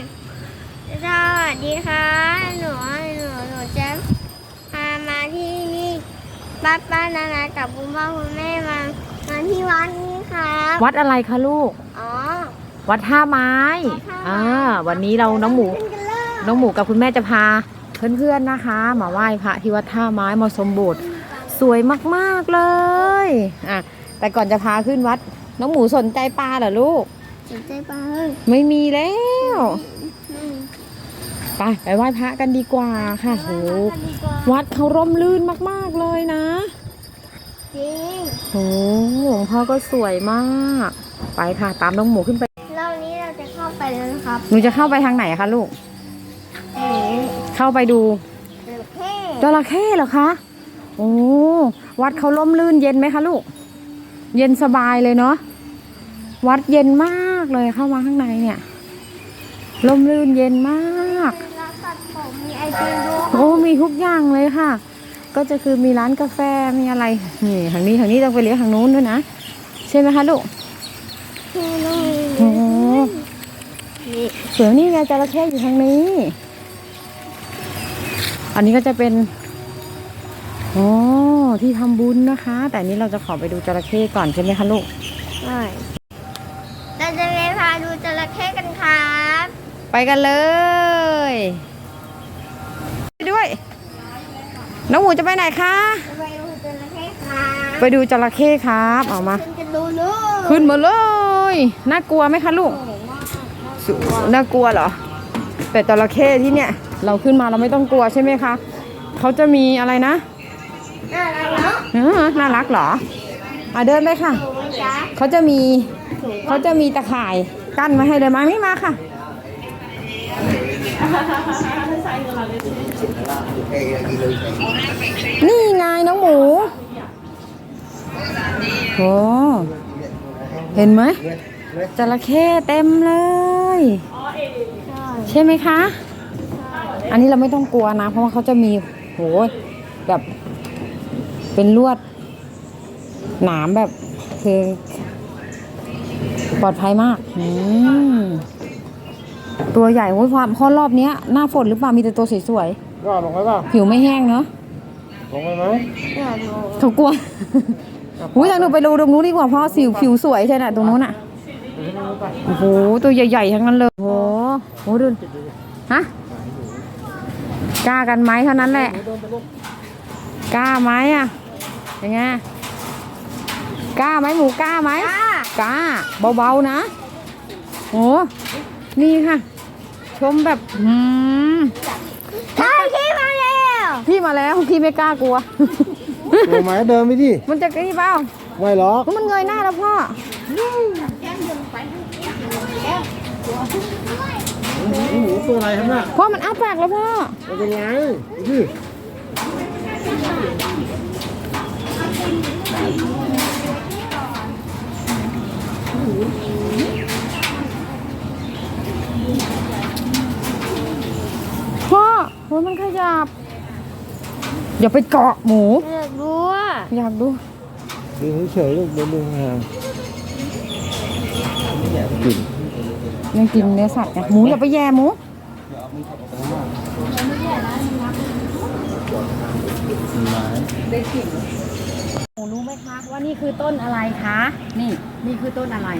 นสวัสดีค่ะ หนู หนู หนูจะพามาที่นี่ป้าป้านานากับคุณพ่อคุณแม่มามาที่วัดนี้ครับวัดอะไรคะลูก อ๋อ วัดท่าไม้วัดท่าไม้อ่า วันนี้เราน้องหมูขึ้นกันเลยน้องหมูกับคุณแม่จะพาเพื่อนๆนะคะ มาไหว้พระที่วัดท่าไม้มาสมโบสถ์สวยมากๆเลย อะ แต่ก่อนจะพาขึ้นวัด น้องหมูสนใจปลาเหรอลูก สนใจปลาเฮ้ยไม่มีแล้วอืมไปไปไหว้พระกันดีกว่าค่ะโหไปดีกว่าวัดเขาร่มรื่นมาก ๆ เลยนะจริงโหหลวงพ่อก็สวยมาก ไปค่ะ ตามน้องหมูขึ้นไปรอบนี้เราจะเข้าไปแล้วนะครับหนูจะเข้าไปทางไหนคะลูกหนูเข้าไปดูเดือเท่จระเข้เหรอคะโอ้วัดเขาล่มลื่นเย็นไหมคะลูก เย็นสบายเลยเนาะวัดเย็นมาก เลยเข้ามาข้างในเนี่ยล่มลื่นเย็นมากมีร้านตัดผมมีไอติมด้วยโอ้มีทุกอย่างเลยค่ะ ก็จะคือมีร้านกาแฟมีอะไรนี่ทางนี้ทางนี้ต้องไปเลี้ยวทางนู้นด้วยนะใช่ไหมคะลูกโอ้นี่เสือนี่ไงจระเข้อยู่ทางนี้ อันนี้ก็จะเป็นโอ้ที่ทำบุญนะคะ แต่อันนี้เราจะขอไปดูจระเข้ก่อนใช่ไหมคะลูกใช่ ไปกันเลยไปด้วย น้องหมูจะไปไหนคะจะไปดูจระเข้ครับไปดูจระเข้ครับเอามา ขึ้นกันดูลูกขึ้นมาเลย น่ากลัวไหมคะลูกสุน่ากลัวเหรอ แต่จระเข้ที่เนี่ย เราขึ้นมาเราไม่ต้องกลัวใช่ไหมคะ เขาจะมีอะไรนะ น่ารักเนาะเออน่ารักเหรออะเดินไปค่ะถูกไหมจ๊ะเขาจะมีถูกเขาจะมีตะข่ายกั้นมาให้เลยมาไม่มาค่ะ นี่ไงน้องหมู โอ้เห็นไหมจระเข้เต็มเลยใช่ใช่ไหมคะ อันนี้เราไม่ต้องกลัวนะ เพราะว่าเขาจะมีโหแบบ เป็นลวด หนามแบบคือ ปลอดภัยมาก อืม ตัวใหญ่โอ้ยความข้อรอบเนี้ยหน้าฝนหรือเปล่ามีแต่ตัวสวยก็ลงไปเปล่าๆผิวไม่แห้งเนาะลงไปไหมอยากดูเขากลัวอุ้ยทางหนูไปดูตรงนู้นดีกว่าเพราะสิวผิวสวยใช่ไหมตรงนู้นอะโอ้โหตัวใหญ่ๆทั้งนั้นเลยโอ้โหโอ้โหดูฮะกล้ากันไหมเท่านั้นแหละกล้าไหมอะยังไงกล้าไหมหมูกล้าไหมจ้ากล้าเบาๆนะโอ้นี่ค่ะช มแบบอืมใช่ที่มาแล้วพี่มาแล้วพี่ไม่กล้ากลัวตัวไหมเดินไปดิมันจะนี่เปล่าไม่หรอกมันเงยหน้าแล้วพ่อหมูตัวอะไรครับน่ะพ่อมันอ้าปากแล้วพ่อมันเป็นไงดิ พ่ อโอ้ยมันขยับ อย่าไปเกาะหมู อยากดูอะอยากดู ดูเฉยๆลูกเดินดูห่างกลิ่นยังกินเนื้อสัตว์ไงหมูอย่าไปแย่หมูหมูรู้ไหมคะว่านี่คือต้นอะไรคะ นี่นี่คือต้นอะไร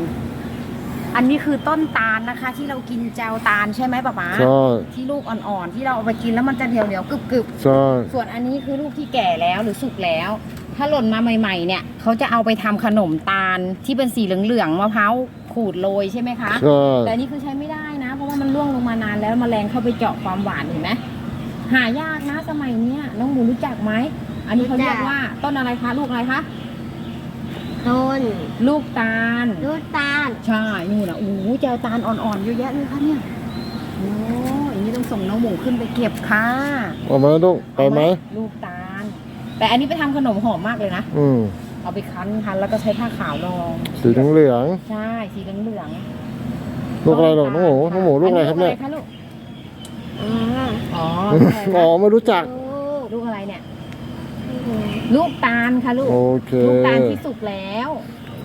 อันนี้คือต้นตาลนะคะ ที่เรากินแจวตาลใช่ไหมป๊าป๊าใช่ที่ลูกอ่อนๆที่เราเอาไปกินแล้วมันจะเหนียวเหนียวๆกรึบกรึบใช่ๆส่วนอันนี้คือลูกที่แก่แล้วหรือสุกแล้ว ถ้าหล่นมาใหม่ๆ เนี่ยเขาจะเอาไปทำขนมตาลที่เป็นสีเหลืองๆมะพร้าวขูดโรยใช่ไหมคะ ใช่แต่อันนี้คือใช้ไม่ได้นะ เพราะว่ามันร่วงลงมานานแล้วแมลงเข้าไปเจาะความหวานเห็นไหมหายากนะสมัยเนี้ยน้องหมูรู้จักไหมอันนี้เขาเรียกว่าต้นอะไรคะลูกอะไรคะ ต้นลูกตาลดูตาล ใช่นู่นอะโอ้โหเจลตาลอ่อนๆเยอะแยะเลยค่ะเนี่ยโอ้อย่างนี้ต้องส่งน้องหมูขึ้นไปเก็บค่ะออกมาลูกไปไหมลูกตาล แต่อันนี้ไปทำขนมหอมมากเลยนะอืมเอาไปคั้นคั้นแล้วก็ใช้ผ้าขาวรองสีเหลืองใช่สีเหลืองๆลูกอะไรหรอกน้องหมูน้องหมูลูกอะไรครับเนี่ยอัลูกอืมอ๋ออ๋อไม่รู้จักลูกลูกอะไรเนี่ย ลูกตาลค่ะลูก โอเค ลูกตาลที่สุกแล้ว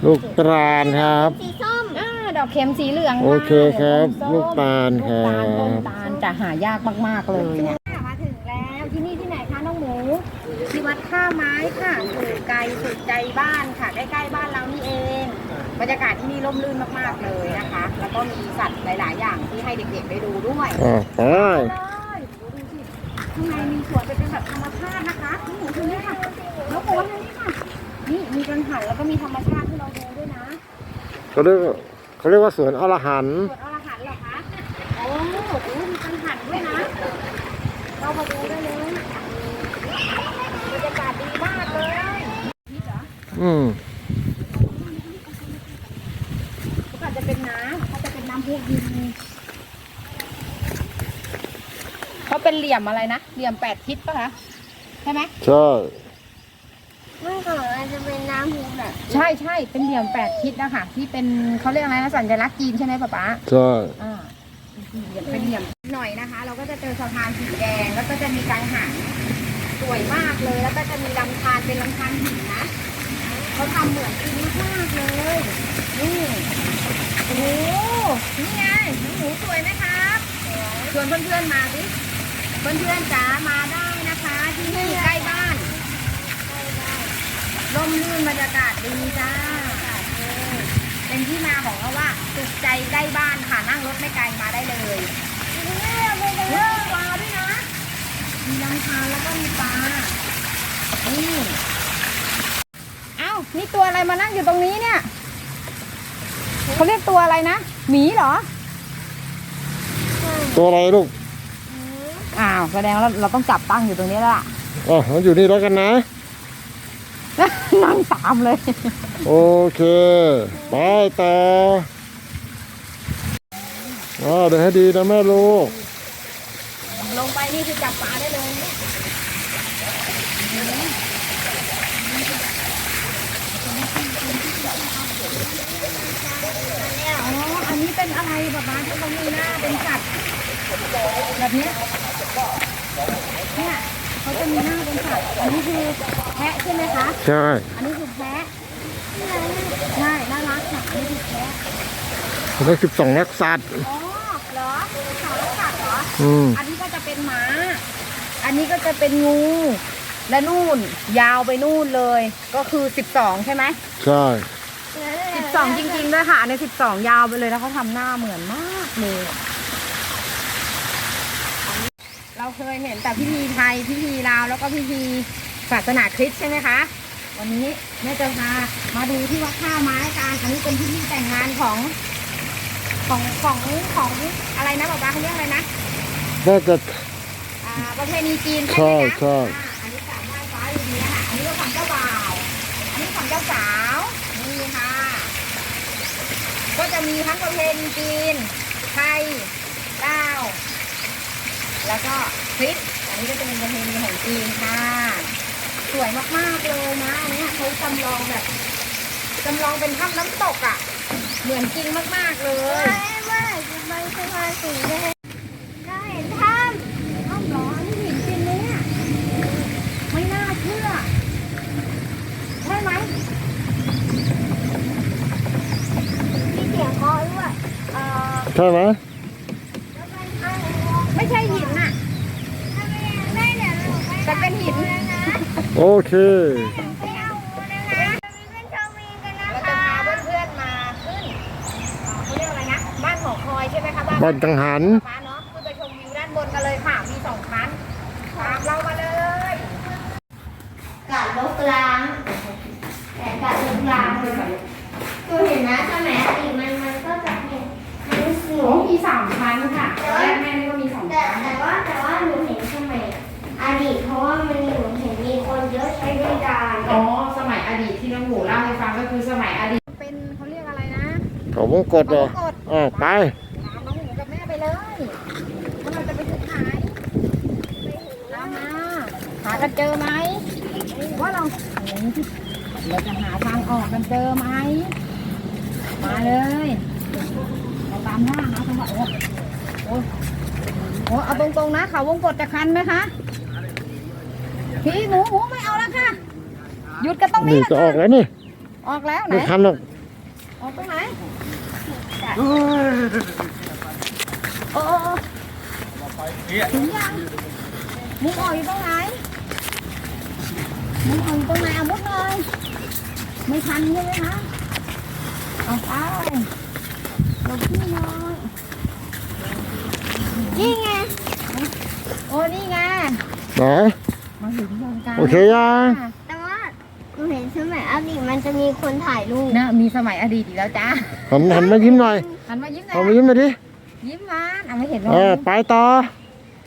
ลูกตราลครับ สีส้มอ่าดอกเข็มสีเหลืองโอเคครับ ส้มลูกตาลครัลูกตาลต้นบ ตาลจะหายากมากๆเลยเนี่ย มาถึงแล้วที่นี่ที่ไหนคะน้องหมูที่วัดท่าไม้ค่ะอยู่ไกลสุดใจบ้านค่ะใกล้ๆบ้านเรานี่เองบรรยากาศที่นี่ร่มรื่นมากๆเลยนะคะ แล้วก็มีสัตว์หลาย ๆ อย่างที่ให้เด็กๆได้ดูด้วย อ่าไปเลยดูสิ ข้างในมีสวนเป็นแบบธรรมชาตินะคะน้องหมูดูนี่ค่ะน้องหมูทางนี้ค่ะ นี่มีกังหันแล้วก็มีธรรมชาติให้เราดูด้วยนะเขาเรียกเขาเรียกว่าสวนอรหันต์สวนอรหันต์เหรอคะโอ้โหมีกังหันด้วยนะ เรามาดูได้เลยบรรยากาศดีมากเลยนี่เหรออืม เขาอาจจะเป็นน้ำเขาจะเป็นน้ำพุดินเขาเป็นเห ลี่ยมอะไรนะเหลี่ยมแปดทิศปะคะใช่ไหมใช่เมื่อก่อนอาจจะเป็นน้ำพุแบบใช่ใช่เป็นเหลี่ยมแปดทิศนะคะที่เป็นเขาเรียกอะไรนะสัญลักษณ์จีนใช่ไหมป๊าป๊าใช่อ่าเหลี่ยมเป็นเหลี่ยมหน่อยนะคะ เราก็จะเจอสะพานสีแดงแล้วก็จะมีกังหันสวยมากเลย แล้วก็จะมีลำธารเป็นลำธารหินนะเขาทำเหมือนจริงมากๆเลยนี่โอ้โหนี่ไงน้องหมูสวยไหมครับชวนเพื่อนๆมาสิ เพื่อนๆจ๋ามาได้นะคะที่นี่ใกล้บ้านร่มรื่นบรรยากาศดีจ้า เป็นที่มาของเขาว่าสุขใจใกล้บ้านค่ะนั่งรถไม่ไกลมาได้เลยเลือกปลาด้วยนะ มีลำธาแล้วก็มีปลา นี่ เอ้า นี่ตัวอะไรมานั่งอยู่ตรงนี้เนี่ย เขาเรียกตัวอะไรนะ หมีเหรอ ตัวอะไรลูก อ้าวแสดงว่าเราต้องจับตั้งอยู่ตรงนี้แล้วล่ะอะมันอยู่นี่แล้วกันนะ นั่งตามเลย โอเค ไปต่ออ่าเดี๋ยวให้ดีนะแม่ลูก ลงไปนี่คือจับปลาได้เลยเนี่ยอ๋ออันนี้เป็นอะไรแบบบ้านที่เขามีหน้าเป็นสัตว์แบบเนี้ย เนี่ยเขาจะมีหน้าเป็นสัตว์อันนี้คือแพะใช่ไหมคะ ใช่ อันนี้คือแพะใช่น่ารักค่ะอันนี้คือแพะเขาได้สิบสองนักสัตว์อ๋อเหรอสาวรักสัตว์เหรอ อืม อันนี้ก็จะเป็นหมา อันนี้ก็จะเป็นงู และนู่น ยาวไปนู่นเลย ก็คือ12ใช่ไหมใช่12จริงๆด้วยค่ะใน12ยาวไปเลยแล้วเขาทำหน้าเหมือนมากเลย เราเคยเห็นแต่พิธีไทยพิธีลาวแล้วก็พิธีศาสนาคริสต์ใช่ไหมคะ วันนี้แม่จะพามาดูที่วัดท่าไม้กันอันนี้เป็นพิธีแต่งงานของของของของอะไรนะบอกว่าเขาเรียกอะไรนะน่าจะอ่าประเพณีจีนใช่ไหมนะใช่ใช่อ่าอันนี้สามได้ฟ้าอยู่นี้ค่ะอันนี้ก็ฝั่งเจ้าบ่าวอันนี้ฝั่งเจ้าสาวนี่ค่ะ ก็จะมีทั้งประเพณีจีนไทยลาว แล้วก็คริสอันนี้ก็จะเป็นประเพณีของจีนค่ะ สวยมากๆเลยนะอันนี้เขาจำลองแบบจำลองเป็นถ้ำน้ำตกอะ เหมือนจริงมากๆเลยไม่ไหม่จะไปสะพานสีแดงเราเห็นถ้อ้าวเหรอนี่หินจริงเลยเนี่ยไม่น่าเชื่อใช่ไหมำมีเสียงเคาะด้วยเอ่อ ใช่ไหม แล้วมันเอา ไม่ใช่หินน่ะ ถ้าไม่ไม่เดี๋ยวเราไป แต่เป็นหิน นะนะ โอเคไปเอางูนะคะมีเพื่อนชมวิงกันนะเราจะคะพาเพื่อนๆมาขึ้นอ่าเขาเรียกอะไรนะ บ้านหอคอยใช่ไหมคะบ้านกังหัน ฟ้าเนาะขึ้นไปชมวิวด้านบนกันเลยค่ะ มีสองชั้นตามเรามาเลยกัดลบล้า เขาวงกดเหรอเขาวงกตอ่าไปตามน้องหมูกับแม่ไปเลยว่าเราจะไปถึงไหนตามมาหากันเจอไหมว่าเราเราจะหาทางออกกันเจอไหมมาเลยเราตามหน้าหาทางออกโอ้โอ้โอ้เอาตรงๆนะเขาวงกดจะคันไหมคะพี่หมูหมูไม่เอาแล้วค่ะหยุดกันตรงนี้นี่แหละจะออกค่ะแล้วนี่ออกแล้วไหนไม่ทันหรอกออกตรงไหน แต่โอ้โอ้ถึงยังมุกออกอยู่ตรงไหนมุกออกอยู่ตรงไหนเอามุก เลยไม่ทันใช่ไหมคะเอาไปหลบพี่น้อยนี่ไงโอ้นี่ไงไหนมาถึงตรงกลางโอเคยังแต่ว่าหนูเห็นสมัยอดีตมันจะมีคนถ่ายรูปนะมีสมัยอดีตอีกแล้วจ้าหันหันมายิ้มหน่อยหันมายิ้มหน่เอาอยมายิ้มหน่อยดิยิ้มหวานอะไม่เห็นหรอเออไปต่อ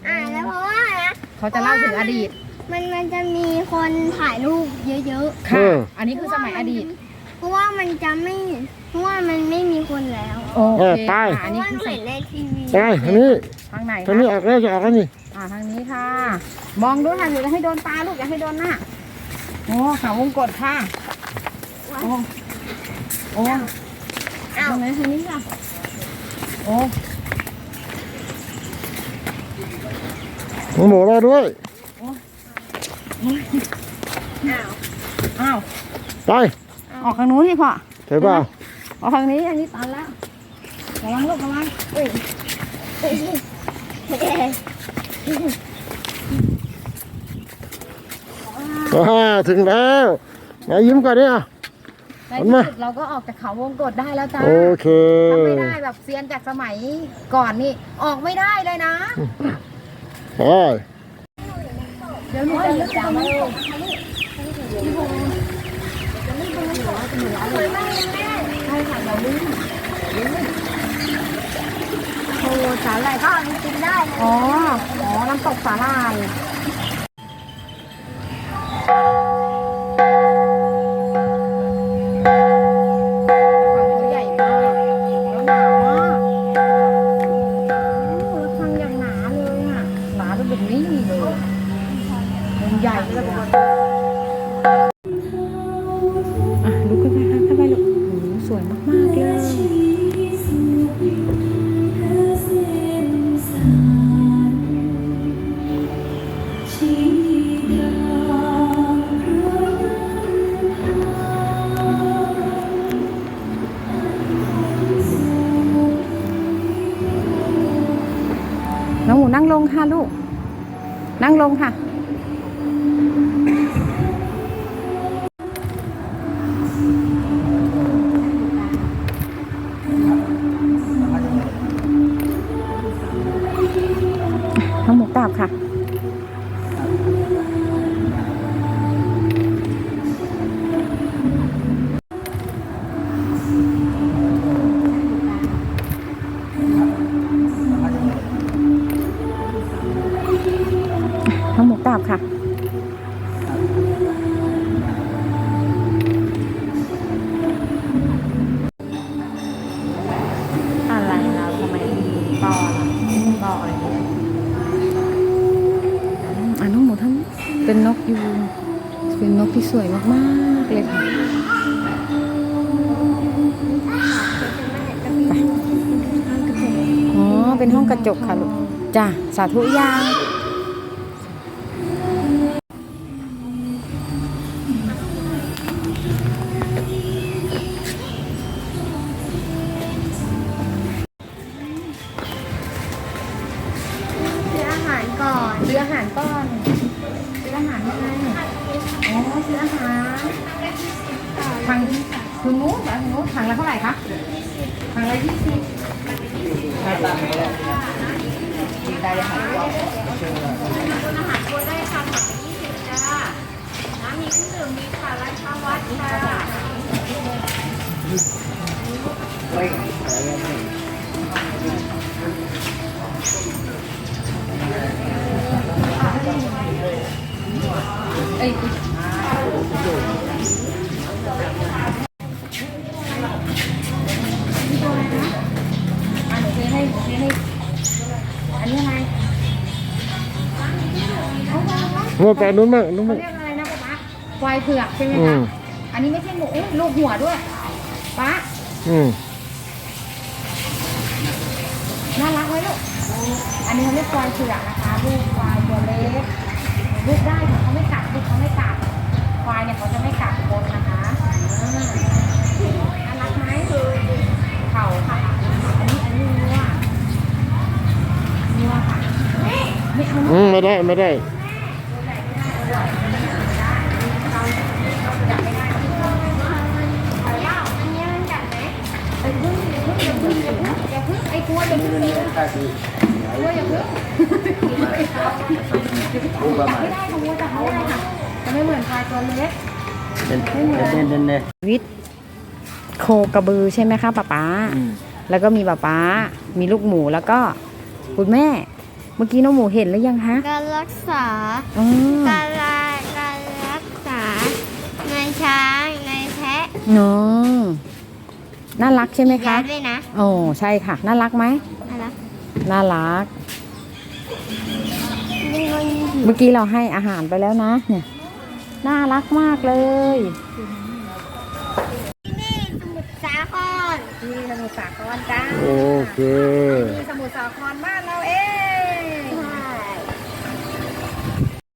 อ่าแล้วเพราะว่านะเขาจะเล่าถึงอดีต มันมันจะมีคนถ่ายรูปเยอะเอค่ะออันนี้คือสมัยอดีตๆเพราะว่ามันจะไม่เพราะว่ามันไม่มีคนแล้วโอเอเคอไปค่ะเพอันราะนี้ว่าหคืนูอสเห็นในทีวีไปทางนี้ทางไหนทางคะนี้ออกแล้วจะออกแล้วนี่อ่าทางนี้ค่ะ มองดูค่ะอย่าให้โดนตาลูกอย่าให้โดนหน้า โอ้ขาวงกดค่ะ โอ้ โอ้อ้าวตรงไหนทางนี้ค่ะ โอ้น้องหมูรอด้วยอ้าวอ้าว ไปออกทางนู้นที่พ่อใช่เปล่าออกทางนี้อันนี้ตันแล้วระวังลูกระวัง เอ้ยเอ้ยเอ้ยอ่าถึงแล้วมายิ้มก่อนดิอะ ในหันที่มาสุดเราก็ออกจากเขาวงกดได้แล้วจ้าโอเคถ้าไม่ได้แบบเซียนจากสมัยก่อนนี่ออกไม่ได้เลยนะ ไปเดี๋ยวหนูจะลึกจังเลยใช่ค่ะเราลื่นโอ้สาหร่ายก็เอาไปกินได้นะอ๋อ อ๋อ น้ำตกสาหร่ายเขา ใหญ่มาก ลงค่ะ น้องหมูกราบค่ะ องหมูทั้งเป็นนกยูงเป็นนกที่สวยมากๆเลยค่ะไปอ๋อ เป็นห้องกระจกค่ะลูก จ้ะ สาธุยา งวดไปน้นมากน้นเขามาก เรียกอะไรนะป้าควายเผือกใช่ไหมคะอันนี้ไม่ใช่หมูลูกหัวด้วยป้าอืมน่ารักไว้ลูกอันนี้เขาเรียกควายเผือกนะคะลูกควายตัวเล็กลูกได้ค่ะเขาไม่กัดลูกเขาไม่กัดควายเนี่ยเขาจะไม่กัดคนนะคะน่ารักไหมเข่าค่ะอันนี้อันนี้วัววัวค่ะไม่เอานะ อืมไม่ได้ไม่ได้ อันนี้มันจับไหมวิทโคกระบือใช่ไหมคะป๊าป๊าแล้วก็มีป๊าป๊า มีลูกหมูแล้วก็คุณแม่ เมื่อกี้น้องหมูเห็นหรือยังคะการรักษาอ๋อ การรักการรักษาในช้างในแพะ เนาะน่ารัก ใช่ไหมยาคะด้วยนะโอ้ใช่ค่ะ น่ารักไหมอะไรน่ารัก นี่มันเมื่อกี้เราให้อาหารไปแล้วนะเนี่ยน่ารักมากเลย นี่สมุทรสาครนี่สมุทรสาครจ้าโอเค นี่สมุท